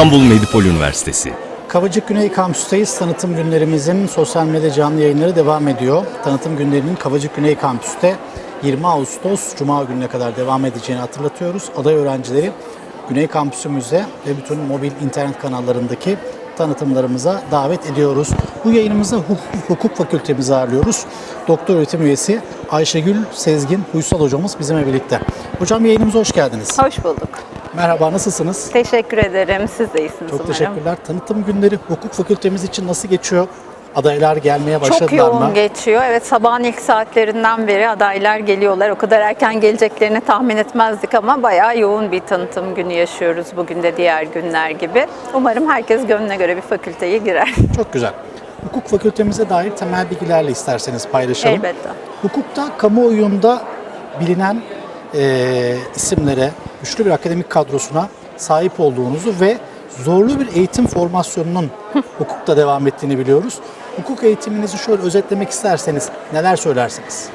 İstanbul Medipol Üniversitesi. Kavacık Güney Kampüs'teyiz. Tanıtım günlerimizin sosyal medya canlı yayınları devam ediyor. Tanıtım günlerinin Kavacık Güney Kampüs'te 20 Ağustos Cuma gününe kadar devam edeceğini hatırlatıyoruz. Aday öğrencileri Güney Kampüsümüze ve bütün mobil internet kanallarındaki tanıtımlarımıza davet ediyoruz. Bu yayınımızda hukuk, hukuk fakültemizi ağırlıyoruz. Doktor öğretim üyesi Ayşegül Sezgin Huysal hocamız bizimle birlikte. Hocam yayınımıza hoş geldiniz. Hoş bulduk. Merhaba nasılsınız? Teşekkür ederim. Siz de iyisiniz Çok umarım. teşekkürler. Tanıtım günleri hukuk fakültemiz için nasıl geçiyor? Adaylar gelmeye başladılar Çok yoğun mı? geçiyor. Evet sabahın ilk saatlerinden beri adaylar geliyorlar. O kadar erken geleceklerini tahmin etmezdik ama bayağı yoğun bir tanıtım günü yaşıyoruz bugün de diğer günler gibi. Umarım herkes gönlüne göre bir fakülteye girer. Çok güzel. Hukuk fakültemize dair temel bilgilerle isterseniz paylaşalım. Elbette. Hukukta kamuoyunda bilinen eee, isimlere, güçlü bir akademik kadrosuna sahip olduğunuzu ve zorlu bir eğitim formasyonunun hukukta devam ettiğini biliyoruz. Hukuk eğitiminizi şöyle özetlemek isterseniz neler söylersiniz?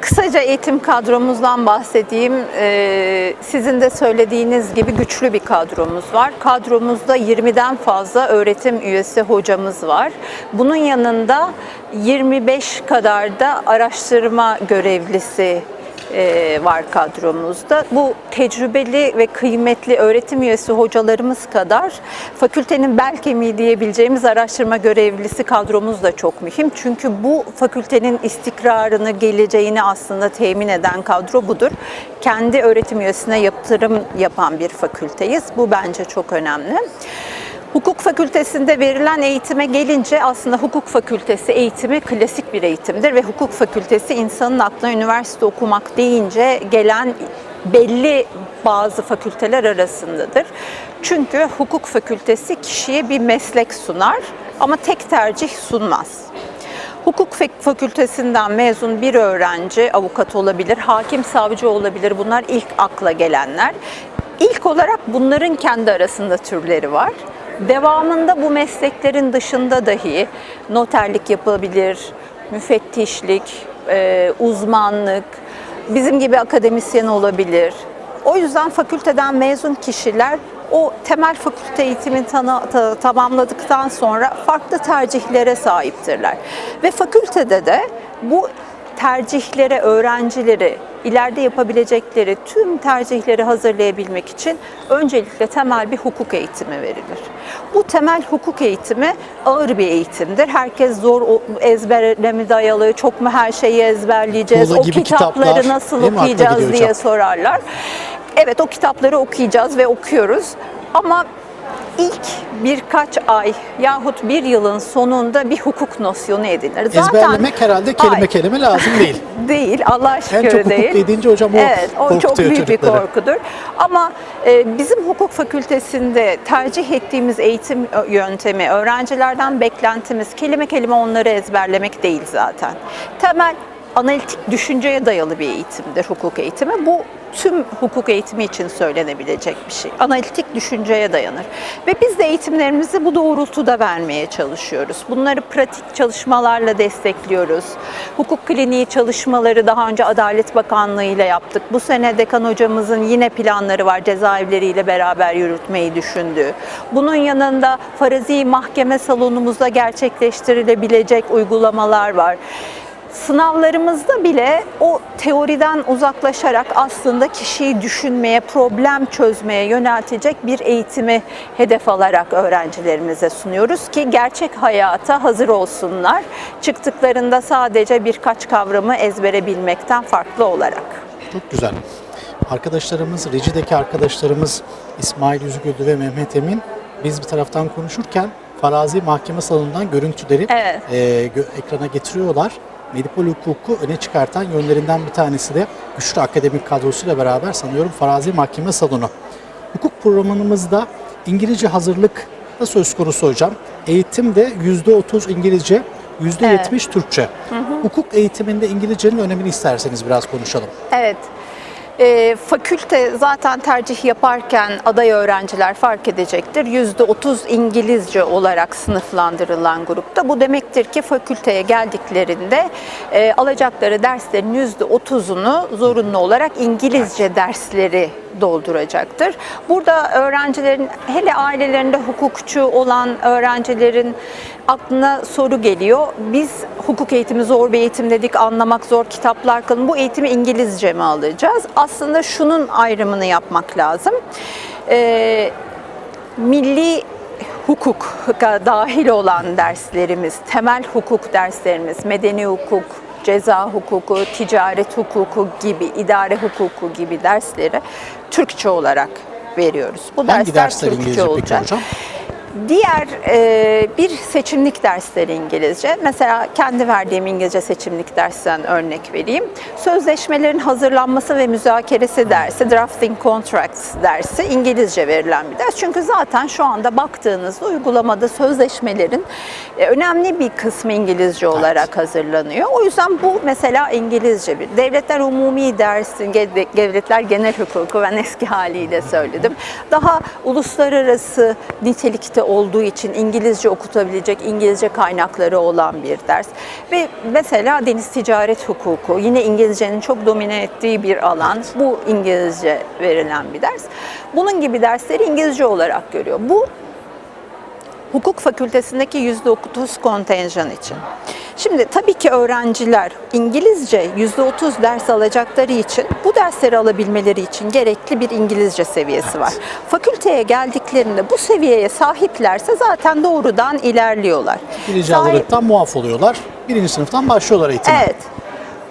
Kısaca eğitim kadromuzdan bahsedeyim. Ee, sizin de söylediğiniz gibi güçlü bir kadromuz var. Kadromuzda 20'den fazla öğretim üyesi hocamız var. Bunun yanında 25 kadar da araştırma görevlisi var kadromuzda. Bu tecrübeli ve kıymetli öğretim üyesi hocalarımız kadar fakültenin bel kemiği diyebileceğimiz araştırma görevlisi kadromuz da çok mühim. Çünkü bu fakültenin istikrarını, geleceğini aslında temin eden kadro budur. Kendi öğretim üyesine yaptırım yapan bir fakülteyiz. Bu bence çok önemli. Hukuk fakültesinde verilen eğitime gelince aslında hukuk fakültesi eğitimi klasik bir eğitimdir ve hukuk fakültesi insanın aklına üniversite okumak deyince gelen belli bazı fakülteler arasındadır. Çünkü hukuk fakültesi kişiye bir meslek sunar ama tek tercih sunmaz. Hukuk fak- fakültesinden mezun bir öğrenci avukat olabilir, hakim savcı olabilir. Bunlar ilk akla gelenler. İlk olarak bunların kendi arasında türleri var. Devamında bu mesleklerin dışında dahi noterlik yapabilir, müfettişlik, e, uzmanlık, bizim gibi akademisyen olabilir. O yüzden fakülteden mezun kişiler o temel fakülte eğitimini tamamladıktan sonra farklı tercihlere sahiptirler. Ve fakültede de bu tercihlere öğrencileri ileride yapabilecekleri tüm tercihleri hazırlayabilmek için öncelikle temel bir hukuk eğitimi verilir. Bu temel hukuk eğitimi ağır bir eğitimdir. Herkes zor ezberle mi dayalı, çok mu her şeyi ezberleyeceğiz, Tuğla o kitapları kitaplar, nasıl okuyacağız diye hocam. sorarlar. Evet o kitapları okuyacağız ve okuyoruz ama ilk birkaç ay yahut bir yılın sonunda bir hukuk nosyonu edinir. Ezberlemek herhalde kelime Hayır, kelime lazım değil. değil Allah şükür çok hukuk değil. dediğince hocam o Evet o çok büyük bir çocukları. korkudur. Ama e, bizim hukuk fakültesinde tercih ettiğimiz eğitim ö- yöntemi, öğrencilerden beklentimiz kelime kelime onları ezberlemek değil zaten. Temel analitik düşünceye dayalı bir eğitimdir hukuk eğitimi. Bu tüm hukuk eğitimi için söylenebilecek bir şey. Analitik düşünceye dayanır. Ve biz de eğitimlerimizi bu doğrultuda vermeye çalışıyoruz. Bunları pratik çalışmalarla destekliyoruz. Hukuk kliniği çalışmaları daha önce Adalet Bakanlığı ile yaptık. Bu sene dekan hocamızın yine planları var cezaevleriyle beraber yürütmeyi düşündüğü. Bunun yanında farazi mahkeme salonumuzda gerçekleştirilebilecek uygulamalar var. Sınavlarımızda bile o teoriden uzaklaşarak aslında kişiyi düşünmeye, problem çözmeye yöneltecek bir eğitimi hedef alarak öğrencilerimize sunuyoruz ki gerçek hayata hazır olsunlar. Çıktıklarında sadece birkaç kavramı ezbere bilmekten farklı olarak. Çok güzel. Arkadaşlarımız, Reci'deki arkadaşlarımız İsmail Yüzgüldü ve Mehmet Emin biz bir taraftan konuşurken farazi mahkeme salonundan görüntüleri Evet. e, ekrana getiriyorlar. Medipol hukuku öne çıkartan yönlerinden bir tanesi de güçlü akademik kadrosuyla beraber sanıyorum farazi mahkeme salonu. Hukuk programımızda İngilizce hazırlık da söz konusu hocam. Eğitim de %30 İngilizce, %70 Türkçe. Hukuk eğitiminde İngilizcenin önemini isterseniz biraz konuşalım. Evet. E, fakülte zaten tercih yaparken aday öğrenciler fark edecektir. %30 İngilizce olarak sınıflandırılan grupta. Bu demektir ki fakülteye geldiklerinde e, alacakları derslerin %30'unu zorunlu olarak İngilizce dersleri dolduracaktır. Burada öğrencilerin hele ailelerinde hukukçu olan öğrencilerin aklına soru geliyor. Biz hukuk eğitimi zor bir eğitim dedik, anlamak zor, kitaplar kalın. Bu eğitimi İngilizce mi alacağız? Aslında şunun ayrımını yapmak lazım. Ee, milli hukuka dahil olan derslerimiz, temel hukuk derslerimiz, medeni hukuk, ceza hukuku, ticaret hukuku gibi, idare hukuku gibi dersleri Türkçe olarak veriyoruz. Bu Hangi dersler dersler Türkçe İngilizce olacak. hocam? Diğer e, bir seçimlik dersleri İngilizce. Mesela kendi verdiğim İngilizce seçimlik dersinden örnek vereyim. Sözleşmelerin hazırlanması ve müzakeresi dersi, drafting contracts dersi İngilizce verilen bir ders. Çünkü zaten şu anda baktığınızda uygulamada sözleşmelerin e, önemli bir kısmı İngilizce olarak hazırlanıyor. O yüzden bu mesela İngilizce bir. Devletler umumi dersi, devletler genel hukuku ben eski haliyle söyledim. Daha uluslararası nitelikte olduğu için İngilizce okutabilecek İngilizce kaynakları olan bir ders. Ve mesela deniz ticaret hukuku yine İngilizcenin çok domine ettiği bir alan. Bu İngilizce verilen bir ders. Bunun gibi dersleri İngilizce olarak görüyor. Bu hukuk fakültesindeki %30 kontenjan için. Şimdi tabii ki öğrenciler İngilizce %30 ders alacakları için bu dersleri alabilmeleri için gerekli bir İngilizce seviyesi var. Fakülteye geldiklerinde bu seviyeye sahiplerse zaten doğrudan ilerliyorlar. Birinci Sahip- hazırlıktan muaf oluyorlar. Birinci sınıftan başlıyorlar eğitime. Evet.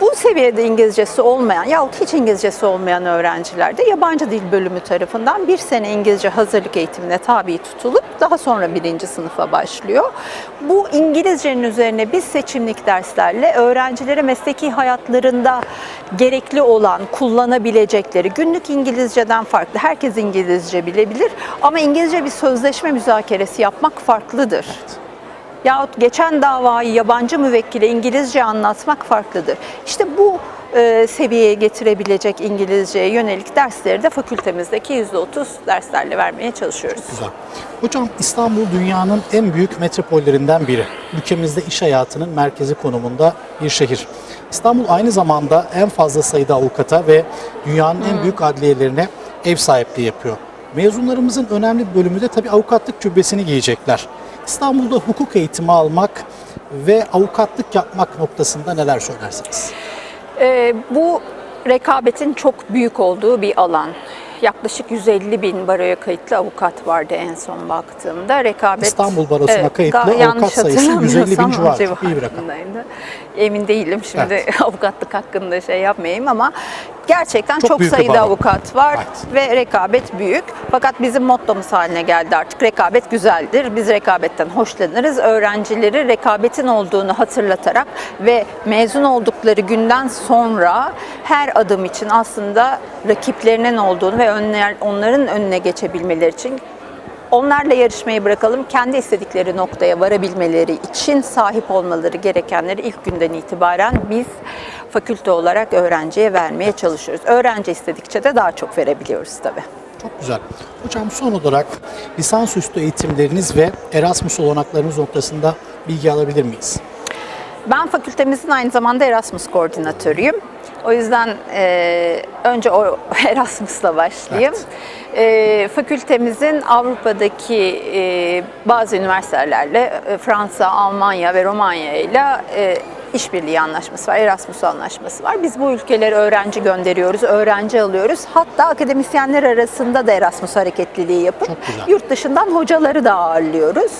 Bu seviyede İngilizcesi olmayan yahut hiç İngilizcesi olmayan öğrenciler de yabancı dil bölümü tarafından bir sene İngilizce hazırlık eğitimine tabi tutulup daha sonra birinci sınıfa başlıyor. Bu İngilizcenin üzerine biz seçimlik derslerle öğrencilere mesleki hayatlarında gerekli olan, kullanabilecekleri günlük İngilizceden farklı. Herkes İngilizce bilebilir ama İngilizce bir sözleşme müzakeresi yapmak farklıdır. Yahut geçen davayı yabancı müvekkile İngilizce anlatmak farklıdır. İşte bu e, seviyeye getirebilecek İngilizceye yönelik dersleri de fakültemizdeki %30 derslerle vermeye çalışıyoruz. Güzel. Hocam İstanbul dünyanın en büyük metropollerinden biri. Ülkemizde iş hayatının merkezi konumunda bir şehir. İstanbul aynı zamanda en fazla sayıda avukata ve dünyanın en büyük adliyelerine ev sahipliği yapıyor. Mezunlarımızın önemli bir bölümü de tabii avukatlık cübbesini giyecekler. İstanbul'da hukuk eğitimi almak ve avukatlık yapmak noktasında neler söylersiniz? E, bu rekabetin çok büyük olduğu bir alan. Yaklaşık 150 bin baroya kayıtlı avukat vardı en son baktığımda. Rekabet İstanbul Barosu'na kayıtlı ga- avukat sayısı 150 bin civarı. Çok iyi bir rakam. Emin değilim şimdi Evet. avukatlık hakkında şey yapmayayım ama gerçekten Çok çok, büyük sayıda avukat var Evet. ve rekabet büyük. Fakat bizim mottomuz haline geldi artık. Rekabet güzeldir. Biz rekabetten hoşlanırız. Öğrencileri rekabetin olduğunu hatırlatarak ve mezun oldukları günden sonra her adım için aslında rakiplerinin olduğunu ve önler, onların önüne geçebilmeleri için Onlarla yarışmayı bırakalım. Kendi istedikleri noktaya varabilmeleri için sahip olmaları gerekenleri ilk günden itibaren biz fakülte olarak öğrenciye vermeye çalışıyoruz. Öğrenci istedikçe de daha çok verebiliyoruz tabii. Çok güzel. Hocam son olarak lisansüstü eğitimleriniz ve Erasmus olanaklarınız noktasında bilgi alabilir miyiz? Ben fakültemizin aynı zamanda Erasmus koordinatörüyüm. O yüzden e, önce o Erasmus'la başlayayım. E, fakültemizin Avrupa'daki e, bazı üniversitelerle e, Fransa, Almanya ve Romanya ile işbirliği anlaşması var, Erasmus anlaşması var. Biz bu ülkelere öğrenci gönderiyoruz, öğrenci alıyoruz. Hatta akademisyenler arasında da Erasmus hareketliliği yapıp yurt dışından hocaları da ağırlıyoruz.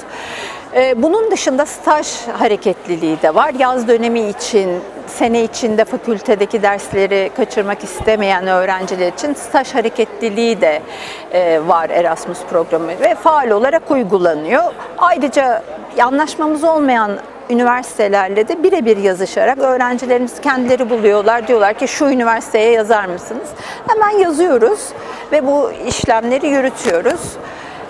Ee, Bunun dışında staj hareketliliği de var. Yaz dönemi için, sene içinde fakültedeki dersleri kaçırmak istemeyen öğrenciler için staj hareketliliği de e, var Erasmus programı ve faal olarak uygulanıyor. Ayrıca anlaşmamız olmayan üniversitelerle de birebir yazışarak öğrencilerimiz kendileri buluyorlar. Diyorlar ki şu üniversiteye yazar mısınız? Hemen yazıyoruz ve bu işlemleri yürütüyoruz.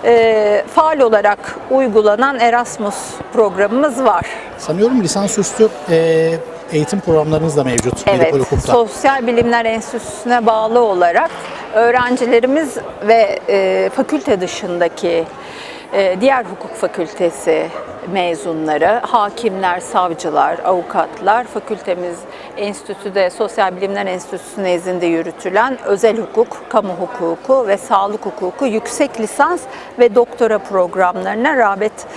Ee, faal olarak uygulanan Erasmus programımız var. Sanıyorum lisansüstü e, eğitim programlarınız da mevcut. Evet. Sosyal Bilimler Enstitüsü'ne bağlı olarak öğrencilerimiz ve e, fakülte dışındaki e, diğer hukuk fakültesi mezunları, hakimler, savcılar, avukatlar fakültemiz Enstitü'de, Sosyal Bilimler Enstitüsü nezdinde yürütülen özel hukuk, kamu hukuku ve sağlık hukuku yüksek lisans ve doktora programlarına rağbet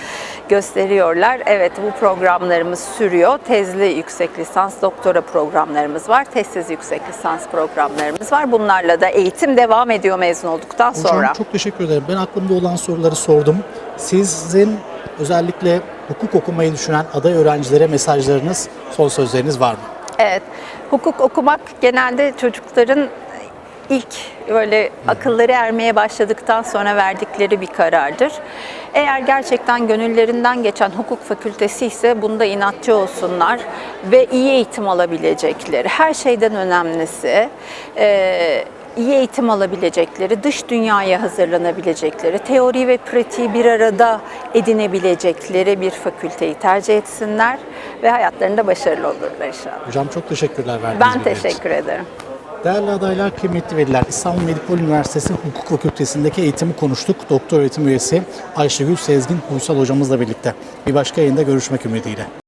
gösteriyorlar. Evet bu programlarımız sürüyor. Tezli yüksek lisans, doktora programlarımız var. Tezsiz yüksek lisans programlarımız var. Bunlarla da eğitim devam ediyor mezun olduktan Hocam sonra. çok teşekkür ederim. Ben aklımda olan soruları sordum. Sizin özellikle hukuk okumayı düşünen aday öğrencilere mesajlarınız, son sözleriniz var mı? Evet, hukuk okumak genelde çocukların ilk böyle akılları ermeye başladıktan sonra verdikleri bir karardır. Eğer gerçekten gönüllerinden geçen hukuk fakültesi ise bunda inatçı olsunlar ve iyi eğitim alabilecekleri, her şeyden önemlisi e, iyi eğitim alabilecekleri, dış dünyaya hazırlanabilecekleri, teori ve pratiği bir arada edinebilecekleri bir fakülteyi tercih etsinler ve hayatlarında başarılı olurlar inşallah. Hocam çok teşekkürler verdiğiniz Ben bilgiler için. teşekkür ederim. Değerli adaylar, kıymetli veliler, İstanbul Medipol Üniversitesi Hukuk Fakültesindeki eğitimi konuştuk. Doktor öğretim üyesi Ayşegül Sezgin Huysal hocamızla birlikte. Bir başka yayında görüşmek ümidiyle.